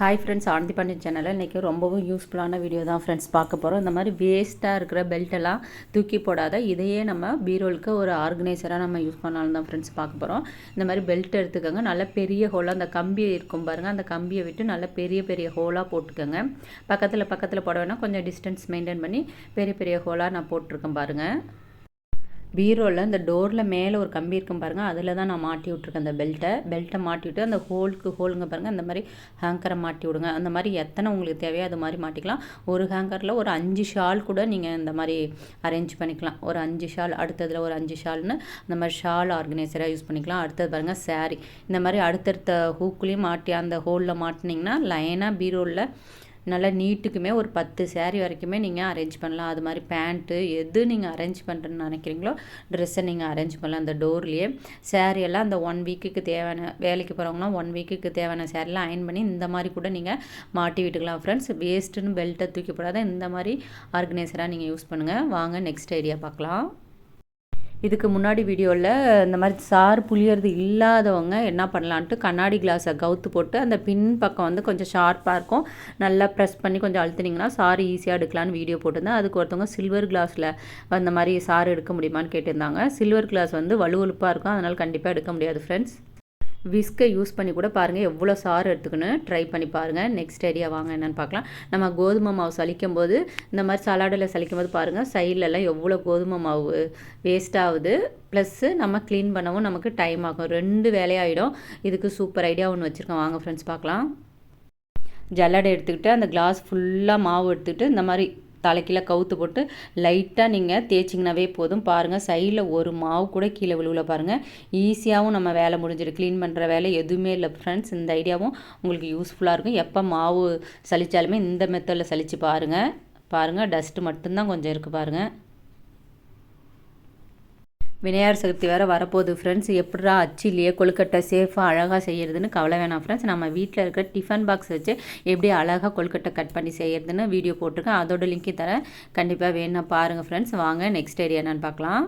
Hi friends Anandhi Pandian சேனலில் இன்றைக்கி ரொம்பவும் யூஸ்ஃபுல்லான வீடியோ தான் ஃப்ரெண்ட்ஸ் பார்க்க போகிறோம் இந்த மாதிரி வேஸ்ட்டாக இருக்கிற பெல்ட்டெல்லாம் தூக்கி போடாத இதையே நம்ம பீரோலுக்கு ஒரு ஆர்கனைசராக நம்ம யூஸ் பண்ணாலும் தான் ஃப்ரெண்ட்ஸ் பார்க்க போகிறோம் இந்த மாதிரி பெல்ட் எடுத்துக்கோங்க. நல்ல பெரிய ஹோலாக அந்த கம்பி இருக்கும் பாருங்கள் அந்த கம்பியை விட்டு நல்ல பெரிய பெரிய ஹோலாக போட்டுக்கோங்க. பக்கத்தில் பக்கத்தில் போட வேணால் கொஞ்சம் டிஸ்டன்ஸ் மெயின்டைன் பண்ணி பெரிய பெரிய ஹோலாக நான் போட்டிருக்கேன் பாருங்கள் பீரோவில் இந்த டோரில் மேலே ஒரு கம்பி இருக்கும் பாருங்கள் அதில் தான் நான் மாட்டி விட்ருக்கேன் அந்த பெல்ட்டை பெல்ட்டை மாட்டி விட்டு அந்த ஹோலுக்கு ஹோலுங்க பாருங்கள் அந்த மாதிரி ஹேங்கரை மாட்டி விடுங்க. அந்த மாதிரி எத்தனை உங்களுக்கு தேவையோ அது மாதிரி மாட்டிக்கலாம். ஒரு ஹேங்கரில் ஒரு அஞ்சு ஷால் கூட நீங்கள் இந்த மாதிரி அரேஞ்ச் பண்ணிக்கலாம். ஒரு அஞ்சு ஷால் அடுத்ததில் ஒரு அஞ்சு ஷால்னு இந்த மாதிரி ஷால் ஆர்கனைசராக யூஸ் பண்ணிக்கலாம். அடுத்தது பாருங்கள் சாரீ இந்த மாதிரி அடுத்தடுத்த ஹூக்குலேயும் மாட்டி அந்த ஹோலில் மாட்டினீங்கன்னா லைனாக பீரோவில் நல்லா நீட்டுக்குமே ஒரு பத்து சேரீ வரைக்குமே நீங்கள் அரேஞ்ச் பண்ணலாம். அது மாதிரி பேண்ட்டு எது நீங்கள் அரேஞ்ச் பண்ணுறேன்னு நினைக்கிறீங்களோ ட்ரெஸ்ஸை நீங்கள் அரேஞ்ச் பண்ணலாம். அந்த டோர்லேயே சேரீ எல்லாம் அந்த ஒன் வீக்குக்கு தேவையான வேலைக்கு போகிறவங்களாம் ஒன் வீக்குக்கு தேவையான சேரீலாம் அயன் பண்ணி இந்த மாதிரி கூட நீங்கள் மாட்டி விட்டுக்கலாம் ஃப்ரெண்ட்ஸ் வேஸ்ட்டுன்னு பெல்ட்டை தூக்கி போடாத இந்த மாதிரி ஆர்கனைசராக நீங்கள் யூஸ் பண்ணுங்கள் வாங்க நெக்ஸ்ட் ஐடியா பார்க்கலாம். இதுக்கு முன்னாடி வீடியோவில் இந்த மாதிரி சாறு புளியறது இல்லாதவங்க என்ன பண்ணலான்ட்டு கண்ணாடி கிளாஸை கவுத்து போட்டு அந்த பின் பக்கம் வந்து கொஞ்சம் ஷார்ப்பாக இருக்கும். நல்லா ப்ரெஸ் பண்ணி கொஞ்சம் அழுத்துனீங்கன்னா சாறு ஈஸியாக எடுக்கலான்னு வீடியோ போட்டிருந்தேன். அதுக்கு ஒருத்தவங்க சில்வர் கிளாஸில் அந்த மாதிரி சாறு எடுக்க முடியுமான்னு கேட்டிருந்தாங்க. சில்வர் கிளாஸ் வந்து வலுவலுப்பாக இருக்கும். அதனால் கண்டிப்பாக எடுக்க முடியாது ஃப்ரெண்ட்ஸ் விஸ்கை யூஸ் பண்ணி கூட பாருங்கள் எவ்வளோ சாறு எடுத்துக்கணும் ட்ரை பண்ணி பாருங்கள் நெக்ஸ்ட் ஐடியா வாங்க என்னென்னு பார்க்கலாம். நம்ம கோதுமை மாவு சலிக்கும் போது இந்த மாதிரி சலாடில் சலிக்கும் போது பாருங்கள் சைட்லலாம் எவ்வளோ கோதுமை மாவு வேஸ்ட் ஆகுது. ப்ளஸ்ஸு நம்ம க்ளீன் பண்ணவும் நமக்கு டைம் ஆகும். ரெண்டு வேலையாகிடும் இதுக்கு சூப்பர் ஐடியா ஒன்று வச்சுருக்கோம். வாங்க ஃப்ரெண்ட்ஸ் பார்க்கலாம். ஜல்லடை எடுத்துக்கிட்டு அந்த கிளாஸ் ஃபுல்லாக மாவு எடுத்துக்கிட்டு இந்த மாதிரி தலைக்கீழே கவுத்து போட்டு லைட்டாக நீங்கள் தேய்ச்சிங்கனாவே போதும். பாருங்கள் சைடில் ஒரு மாவு கூட கீழே விழுவில் பாருங்கள் ஈஸியாகவும் நம்ம வேலை முடிஞ்சிடும் க்ளீன் பண்ணுற வேலை எதுவுமே இல்லை ஃப்ரெண்ட்ஸ் இந்த ஐடியாவும் உங்களுக்கு யூஸ்ஃபுல்லாக இருக்கும். எப்போ மாவு சலித்தாலுமே இந்த மெத்தடில் சலித்து பாருங்கள் பாருங்கள் டஸ்ட்டு மட்டும்தான் கொஞ்சம் இருக்குது பாருங்கள் விநாயகர் சதுர்த்தி வேறு வரப்போகுது. ஃப்ரெண்ட்ஸ் எப்படா அச்சிலேயே கொழுக்கட்டை சேஃபாக அழகாக செய்கிறதுன்னு கவலை வேணாம் ஃப்ரெண்ட்ஸ் நம்ம வீட்டில் இருக்கிற டிஃபன் பாக்ஸ் வச்சு எப்படி அழகாக கொழுக்கட்டை கட் பண்ணி செய்கிறதுன்னு வீடியோ போட்டிருக்கேன். அதோட லிங்க்கே தரேன். கண்டிப்பாக வேணும் பாருங்கள் ஃப்ரெண்ட்ஸ் வாங்க நெக்ஸ்ட் ஏரியா என்னென்னு பார்க்கலாம்.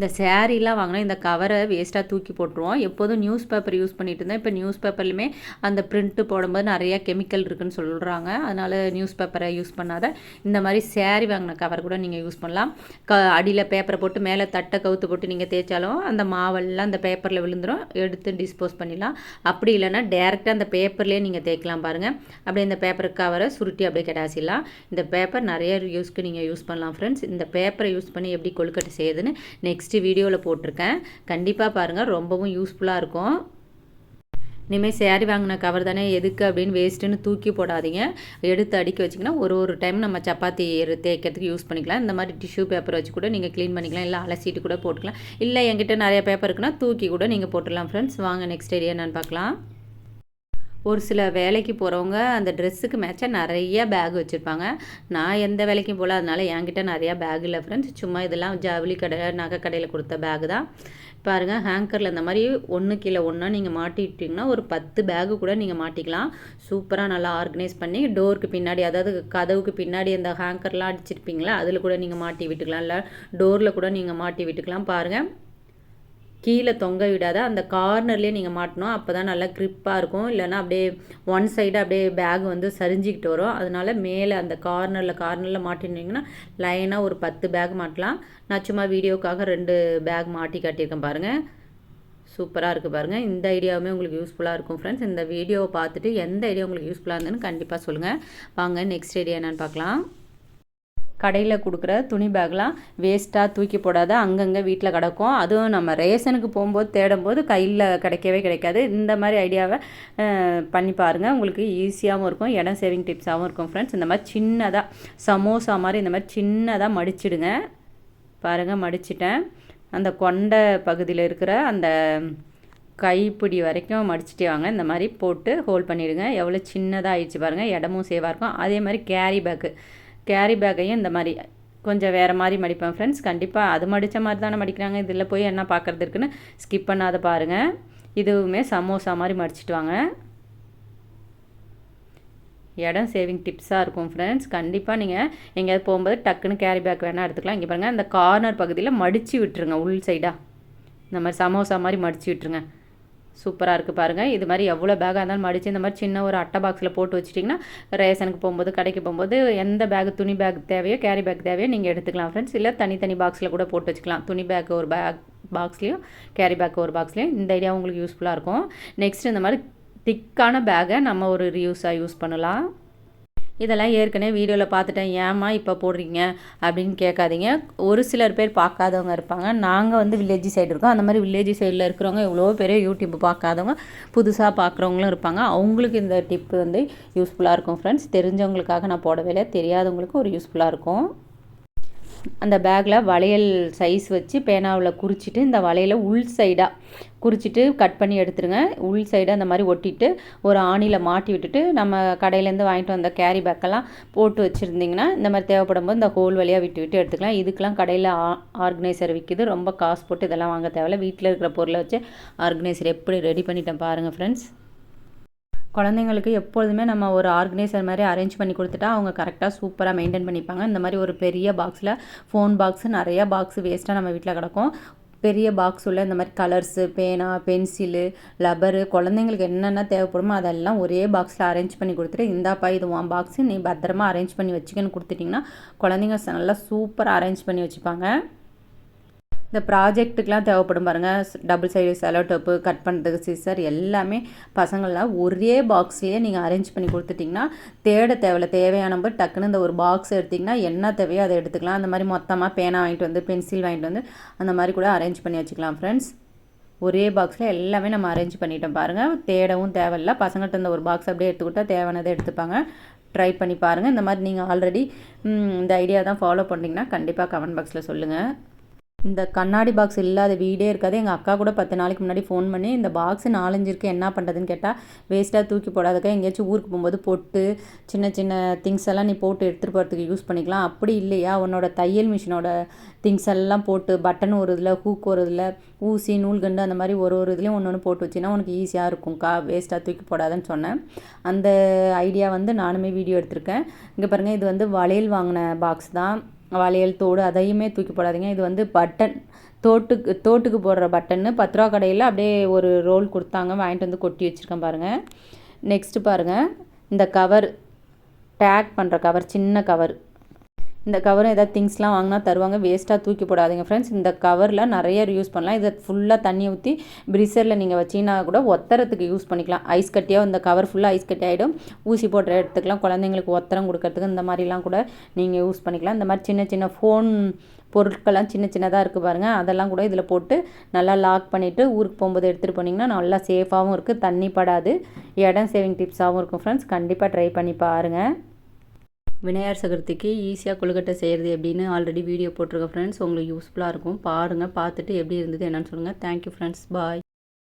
இந்த சேரீலாம் வாங்கினா இந்த கவரை வேஸ்ட்டாக தூக்கி போட்டுருவோம். எப்போதும் நியூஸ் பேப்பர் யூஸ் பண்ணிட்டு இருந்தேன் இப்போ நியூஸ் பேப்பர்லையுமே அந்த பிரிண்ட்டு போடும்போது நிறையா கெமிக்கல் இருக்குன்னு சொல்கிறாங்க அதனால் நியூஸ் பேப்பரை யூஸ் பண்ணாத. இந்த மாதிரி சேரீ வாங்கின கவர் கூட நீங்கள் யூஸ் பண்ணலாம். க அடியில் பேப்பரை போட்டு மேலே தட்டை கவுத்து போட்டு நீங்கள் தேய்ச்சாலும் அந்த மாவெல்லாம் அந்த பேப்பரில் விழுந்துடும் எடுத்து டிஸ்போஸ் பண்ணிடலாம். அப்படி இல்லைன்னா டேரெக்டாக அந்த பேப்பர்லேயே நீங்கள் தேய்க்கலாம் பாருங்கள் அப்படியே இந்த பேப்பர் கவரை சுருட்டி அப்படியே கிடாசிடலாம். இந்த பேப்பர் நிறைய யூஸ்க்கு நீங்கள் யூஸ் பண்ணலாம் ஃப்ரெண்ட்ஸ் இந்த பேப்பரை யூஸ் பண்ணி எப்படி கொழுக்கட்டை செய்யுதுன்னு நெக்ஸ்ட் நெக்ஸ்ட்டு வீடியோவில் போட்டிருக்கேன். கண்டிப்பாக பாருங்கள் ரொம்பவும் யூஸ்ஃபுல்லாக இருக்கும். இனிமேல் சேரீ வாங்கின கவர் தானே எதுக்கு அப்படின்னு வேஸ்ட்டுன்னு தூக்கி போடாதீங்க. எடுத்து அடிக்க வச்சிங்கன்னா ஒரு ஒரு டைம் நம்ம சப்பாத்தி தேய்க்கிறதுக்கு யூஸ் பண்ணிக்கலாம். இந்த மாதிரி டிஷ்யூ பேப்பர் வச்சு கூட நீங்கள் க்ளீன் பண்ணிக்கலாம். இல்லை அலசிட்டு கூட போட்டுக்கலாம். இல்லை என்கிட்ட நிறைய பேப்பர் இருக்குன்னா தூக்கி கூட நீங்கள் போட்டுடலாம் ஃப்ரெண்ட்ஸ் வாங்க நெக்ஸ்ட் ஏரியா என்னன்னு பார்க்கலாம். ஒரு சில வேலைக்கு போகிறவங்க அந்த ட்ரெஸ்ஸுக்கு மேட்சாக நிறைய பேக் வச்சுருப்பாங்க. நான் எந்த வேலைக்கும் போகல அதனால் என்கிட்ட நிறையா பேக் இல்லை ஃப்ரெண்ட்ஸ் சும்மா இதெல்லாம் ஜவுளி கடை நகை கடையில் கொடுத்த பேகு தான். பாருங்கள் ஹேங்கரில் இந்த மாதிரி ஒன்று கீழே ஒன்றா நீங்கள் மாட்டிட்டிங்கன்னா ஒரு பத்து பேகு கூட நீங்கள் மாட்டிக்கலாம். சூப்பராக நல்லா ஆர்கனைஸ் பண்ணி டோருக்கு பின்னாடி அதாவது கதவுக்கு பின்னாடி அந்த ஹேங்கர்லாம் அடிச்சிருப்பீங்களா அதில் கூட நீங்கள் மாட்டி விட்டுக்கலாம். இல்லை டோரில் கூட நீங்கள் மாட்டி விட்டுக்கலாம். பாருங்கள் கீழே தொங்க விடாத அந்த கார்னர்லேயே நீங்கள் மாட்டணும். அப்போ தான் நல்லா க்ரிப்பாக இருக்கும். இல்லைனா அப்படியே ஒன் சைடு அப்படியே பேக் வந்து சரிஞ்சிக்கிட்டு வரும். அதனால் மேலே அந்த கார்னரில் கார்னரில் மாட்டினீங்கன்னா லைனாக ஒரு பத்து பேக் மாட்டலாம். நான் சும்மா வீடியோக்காக ரெண்டு பேக் மாட்டி காட்டியிருக்கேன் பாருங்கள் சூப்பராக இருக்குது பாருங்கள் இந்த ஐடியாவுமே உங்களுக்கு யூஸ்ஃபுல்லாக இருக்கும் ஃப்ரெண்ட்ஸ் இந்த வீடியோவை பார்த்துட்டு எந்த ஐடியா உங்களுக்கு யூஸ்ஃபுல்லாக இருந்ததுன்னு கண்டிப்பாக சொல்லுங்கள் வாங்க நெக்ஸ்ட் ஐடியா என்னென்னு பார்க்கலாம். கடையில் கொடுக்குற துணி பேக்லாம் வேஸ்ட்டாக தூக்கி போடாத அங்கங்கே வீட்டில் கிடக்கும். அதுவும் நம்ம ரேஷனுக்கு போகும்போது தேடும்போது கையில் கிடைக்கவே கிடைக்காது. இந்த மாதிரி ஐடியாவை பண்ணி பாருங்கள் உங்களுக்கு ஈஸியாகவும் இருக்கும் இடம் சேவிங் டிப்ஸாகவும் இருக்கும் ஃப்ரெண்ட்ஸ் இந்த மாதிரி சின்னதாக சமோசா மாதிரி இந்த மாதிரி சின்னதாக மடிச்சிடுங்க. பாருங்கள் மடிச்சிட்டேன். அந்த கொண்டை பகுதியில் இருக்கிற அந்த கைப்பிடி வரைக்கும் மடிச்சிட்டே வாங்க. இந்த மாதிரி போட்டு ஹோல்ட் பண்ணிவிடுங்க எவ்வளோ சின்னதாக ஆயிடுச்சு பாருங்கள் இடமும் சேவாக இருக்கும். அதே மாதிரி கேரி பேக்கு கேரி பேக்கையும் இந்த மாதிரி கொஞ்சம் வேறு மாதிரி மடிப்பேன் ஃப்ரெண்ட்ஸ் கண்டிப்பாக அது மடித்த மாதிரி தானே மடிக்கிறாங்க. இதில் போய் என்ன பார்க்குறது இருக்குன்னு ஸ்கிப் பண்ணாத பாருங்கள் இதுவுமே சமோசா மாதிரி மடிச்சிட்டு வாங்க. இடம் சேவிங் டிப்ஸாக இருக்கும் ஃப்ரெண்ட்ஸ் கண்டிப்பாக நீங்கள் எங்கேயாவது போகும்போது டக்குன்னு கேரி பேக் வேணால் எடுத்துக்கலாம். இங்கே பாருங்கள் அந்த கார்னர் பகுதியில் மடித்து விட்டுருங்க உள் சைடாக இந்த மாதிரி சமோசா மாதிரி மடித்து விட்டுருங்க. சூப்பராக இருக்குது பாருங்கள் இது மாதிரி எவ்வளோ பேக்காக இருந்தாலும் மடித்து இந்த மாதிரி சின்ன ஒரு அட்டை பாக்ஸில் போட்டு வச்சிட்டிங்கன்னா ரேஷனுக்கு போகும்போது கடைக்கு போகும்போது எந்த பேக் துணி பேக் தேவையோ கேரி பேக் தேவையோ நீங்கள் எடுத்துக்கலாம் ஃப்ரெண்ட்ஸ் இல்லை தனித்தனி பாக்ஸில் கூட போட்டு வச்சுக்கலாம். துணி பேக் ஒரு பேக் பாக்ஸ்லேயும் கேரி பேக் ஒரு பாக்ஸ்லேயும் இந்த ஐடியா உங்களுக்கு யூஸ்ஃபுல்லாக இருக்கும். நெக்ஸ்ட் இந்த மாதிரி திக்கான பேக்கை நம்ம ஒரு ரியூஸாக யூஸ் பண்ணலாம். இதெல்லாம் ஏற்கனவே வீடியோவில் பார்த்துட்டேன். ஏம்மா இப்போ போடுறீங்க? அப்படின்னு கேட்காதீங்க. ஒரு சிலர் பேர் பார்க்காதவங்க இருப்பாங்க. நாங்கள் வந்து வில்லேஜ் சைடு இருக்கோம். அந்த மாதிரி வில்லேஜ் சைடில் இருக்கிறவங்க எவ்வளோ பேர் யூடியூப் பார்க்காதவங்க புதுசாக பார்க்குறவங்களும் இருப்பாங்க. அவங்களுக்கு இந்த டிப்பு வந்து யூஸ்ஃபுல்லாக இருக்கும் ஃப்ரெண்ட்ஸ் தெரிஞ்சவங்களுக்காக நான் போடவே இல்லை. தெரியாதவங்களுக்கு ஒரு யூஸ்ஃபுல்லாக இருக்கும். அந்த பேக்கில் வளையல் சைஸ் வச்சு பேனாவில் குறிச்சிட்டு இந்த வளையலை உள் சைடாக குறிச்சிட்டு கட் பண்ணி எடுத்துருங்க. உள் சைடாக அந்த மாதிரி ஒட்டிட்டு ஒரு ஆணியில் மாட்டி விட்டுட்டு நம்ம கடையிலேருந்து வாங்கிட்டு வந்த கேரி பேக்கெல்லாம் போட்டு வச்சுருந்திங்கன்னா இந்த மாதிரி தேவைப்படும் போது இந்த ஹோல் வழியாக விட்டு விட்டு எடுத்துக்கலாம். இதுக்கெலாம் கடையில் ஆர்கனைசர் விற்கிது ரொம்ப காசு போட்டு இதெல்லாம் வாங்க தேவையில்ல. வீட்டில் இருக்கிற பொருளை வச்சு ஆர்கனைசர் எப்படி ரெடி பண்ணிட்டேன் பாருங்கள் ஃப்ரெண்ட்ஸ் குழந்தைங்களுக்கு எப்பொழுதுமே நம்ம ஒரு ஆர்கனைசர் மாதிரி அரேஞ்ச் பண்ணி கொடுத்துட்டா அவங்க கரெக்டாக சூப்பராக மெயின்டைன் பண்ணிப்பாங்க. இந்த மாதிரி ஒரு பெரிய பாக்ஸில் ஃபோன் பாக்ஸு நிறையா பாக்ஸ் வேஸ்ட்டாக நம்ம வீட்டில் கிடக்கும். பெரிய பாக்ஸ் உள்ள இந்த மாதிரி கலர்ஸு பேனா பென்சிலு லப்பரு குழந்தைங்களுக்கு என்னென்ன தேவைப்படுமோ அதெல்லாம் ஒரே பாக்ஸில் அரேஞ்ச் பண்ணி கொடுத்துட்டு இந்தாப்பா இது உன் பாக்ஸு நீ பத்திரமா அரேஞ்ச் பண்ணி வச்சுக்கன்னு கொடுத்துட்டிங்கன்னா குழந்தைங்க நல்லா சூப்பராக அரேஞ்ச் பண்ணி வச்சுப்பாங்க. இந்த ப்ராஜெக்ட்டுக்கெலாம் தேவைப்படும் பாருங்கள் double side cello tape cut பண்ணுறதுக்கு சிசர் எல்லாமே பசங்கள்லாம் ஒரே பாக்ஸ்லேயே நீங்கள் அரேஞ்ச் பண்ணி கொடுத்துட்டிங்கன்னா தேட தேவையில்ல. தேவையான போது டக்குன்னு இந்த ஒரு பாக்ஸ் எடுத்திங்கன்னா என்ன தேவையோ அதை எடுத்துக்கலாம். அந்த மாதிரி மொத்தமாக பேனா வாங்கிட்டு வந்து பென்சில் வாங்கிட்டு வந்து அந்த மாதிரி கூட அரேஞ்ச் பண்ணி வச்சுக்கலாம் ஃப்ரெண்ட்ஸ் ஒரே பாக்ஸில் எல்லாமே நம்ம அரேஞ்ச் பண்ணிட்டோம் பாருங்கள் தேடவும் தேவையில்ல. பசங்கள்கிட்ட இந்த ஒரு பாக்ஸ் அப்படியே எடுத்துக்கிட்டால் தேவையானதை எடுத்துப்பாங்க. ட்ரை பண்ணி பாருங்கள் இந்த மாதிரி நீங்கள் ஆல்ரெடி இந்த ஐடியா தான் ஃபாலோ பண்ணிங்கன்னா கண்டிப்பாக கமெண்ட் பாக்ஸில் சொல்லுங்கள் இந்த கண்ணாடி பாக்ஸ் இல்லாத வீடே இருக்காது. எங்கள் அக்கா கூட பத்து நாளைக்கு முன்னாடி ஃபோன் பண்ணி இந்த பாக்ஸ் நாலஞ்சு இருக்குது என்ன பண்ணுறதுன்னு கேட்டால் வேஸ்ட்டாக தூக்கி போடாதக்கா எங்கேயாச்சும் ஊருக்கு போகும்போது பொட்டு சின்ன சின்ன திங்ஸ் எல்லாம் நீ போட்டு எடுத்துகிட்டு போகிறதுக்கு யூஸ் பண்ணிக்கலாம். அப்படி இல்லையா? உன்னோட தையல் மிஷினோட திங்ஸ் எல்லாம் போட்டு பட்டன் ஒரு இதில் ஹூக் ஒரு இதில் ஊசி நூல்கண்டு அந்த மாதிரி ஒரு ஒரு இதுலேயும் ஒன்று ஒன்று போட்டு வச்சின்னா உனக்கு ஈஸியாக இருக்கும்க்கா. வேஸ்ட்டாக தூக்கி போடாதன்னு சொன்னேன். அந்த ஐடியா வந்து நானுமே வீடியோ எடுத்திருக்கேன். இங்கே பாருங்கள் இது வந்து வளையல் வாங்கின பாக்ஸ் தான். வளையல் தோடு அதையுமே தூக்கி போடாதீங்க. இது வந்து பட்டன். தோட்டுக்கு தோட்டுக்கு போடுற பட்டன்னு பத்து ரூபா கடையில் அப்படியே ஒரு ரோல் கொடுத்தாங்க. வாங்கிட்டு வந்து கொட்டி வச்சுருக்கேன் பாருங்கள் நெக்ஸ்ட்டு பாருங்கள் இந்த கவர் பேக் பண்ணுற கவர் சின்ன கவர் இந்த கவரும் ஏதாவது திங்ஸ்லாம் வாங்கினா தருவாங்க. வேஸ்ட்டாக தூக்கி போடாதீங்க ஃப்ரெண்ட்ஸ் இந்த கவரில் நிறைய யூஸ் பண்ணலாம். இதை ஃபுல்லாக தண்ணி ஊற்றி ப்ரிசரில் நீங்கள் வச்சிங்கன்னா கூட ஒத்தரத்துக்கு யூஸ் பண்ணிக்கலாம். ஐஸ் கட்டியாக இந்த கவர் ஃபுல்லாக ஐஸ் கட்டி ஆகிடும் ஊசி போடுற இடத்துக்குலாம் குழந்தைங்களுக்கு ஒத்தரம் கொடுக்கறதுக்கு இந்த மாதிரிலாம் கூட நீங்கள் யூஸ் பண்ணிக்கலாம். இந்த மாதிரி சின்ன சின்ன ஃபோன் பொருட்கள்லாம் சின்ன சின்னதாக இருக்குது பாருங்கள் அதெல்லாம் கூட இதில் போட்டு நல்லா லாக் பண்ணிவிட்டு ஊருக்கு போகும்போது எடுத்துகிட்டு போனீங்கன்னா நல்லா சேஃபாகவும் இருக்குது தண்ணி படாது. இடம் சேவிங் டிப்ஸாகவும் இருக்கும் ஃப்ரெண்ட்ஸ் கண்டிப்பாக ட்ரை பண்ணி பாருங்கள் விநாயகர் சதுர்த்திக்கு ஈஸியாக கொழுக்கட்டை செய்கிறது எப்படின்னு ஆல்ரெடி வீடியோ போட்டிருக்கேன் ஃப்ரெண்ட்ஸ் உங்களுக்கு யூஸ்ஃபுல்லாக இருக்கும். பாருங்கள் பார்த்துட்டு எப்படி இருந்தது என்னென்னு சொல்லுங்கள் தேங்க்யூ ஃப்ரெண்ட்ஸ் பாய்